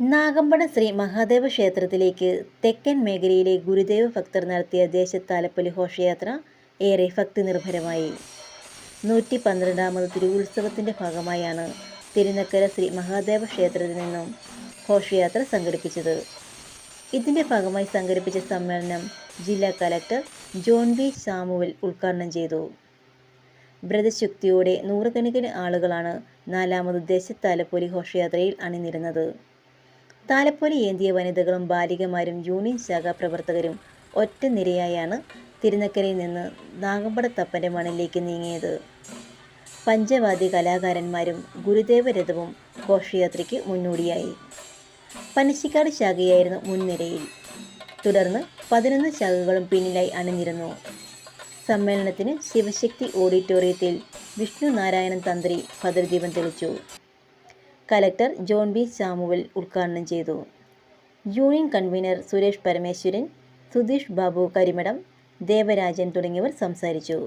നാഗമ്പട ശ്രീ മഹാദേവ ക്ഷേത്രത്തിലേക്ക് തെക്കൻ മേഖലയിലെ ഗുരുദേവ ഭക്തർ നടത്തിയ ദേശത്താലപ്പൊലി ഘോഷയാത്ര ഏറെ ഭക്തി നിർഭരമായി നൂറ്റി പന്ത്രണ്ടാമത് തിരുവുത്സവത്തിന്റെ ഭാഗമായാണ് തിരുനക്കര ശ്രീ മഹാദേവ ക്ഷേത്രത്തിൽ നിന്നും ഘോഷയാത്ര സംഘടിപ്പിച്ചത്. ഇതിന്റെ ഭാഗമായി സംഘടിപ്പിച്ച സമ്മേളനം ജില്ലാ കലക്ടർ ജോൺ വി സാമുവൽ ഉദ്ഘാടനം ചെയ്തു. വ്രതശുക്തിയോടെ നൂറുകണക്കിന് ആളുകളാണ് നാലാമത് ദേശത്താലപ്പൊലി ഘോഷയാത്രയിൽ അണിനിരുന്നത്. താലപ്പൊലി ഏന്തിയ വനിതകളും ബാലികമാരും യൂണിയൻ ശാഖാ പ്രവർത്തകരും ഒറ്റ നിരയായാണ് തിരുനക്കരയിൽ നിന്ന് നാഗമ്പടത്തപ്പന്റെ മണിലേക്ക് നീങ്ങിയത്. പഞ്ചവാദി കലാകാരന്മാരും ഗുരുദേവ രഥവും ഘോഷയാത്രയ്ക്ക് മുന്നോടിയായി. പനശ്ശിക്കാട് ശാഖയായിരുന്നു മുൻനിരയിൽ. തുടർന്ന് പതിനൊന്ന് ശാഖകളും പിന്നിലായി അണിഞ്ഞിരുന്നു സമ്മേളനത്തിന് ശിവശക്തി ഓഡിറ്റോറിയത്തിൽ വിഷ്ണു നാരായണൻ തന്ത്രി ഭദ്രദീപം തെളിച്ചു. കലക്ടർ ജോൺ ബി സാമുവൽ ഉദ്ഘാടനം ചെയ്തു. യൂണിയൻ കൺവീനർ സുരേഷ് പരമേശ്വരൻ സുധീഷ് ബാബു കരിമഠം ദേവരാജൻ തുടങ്ങിയവർ സംസാരിച്ചു.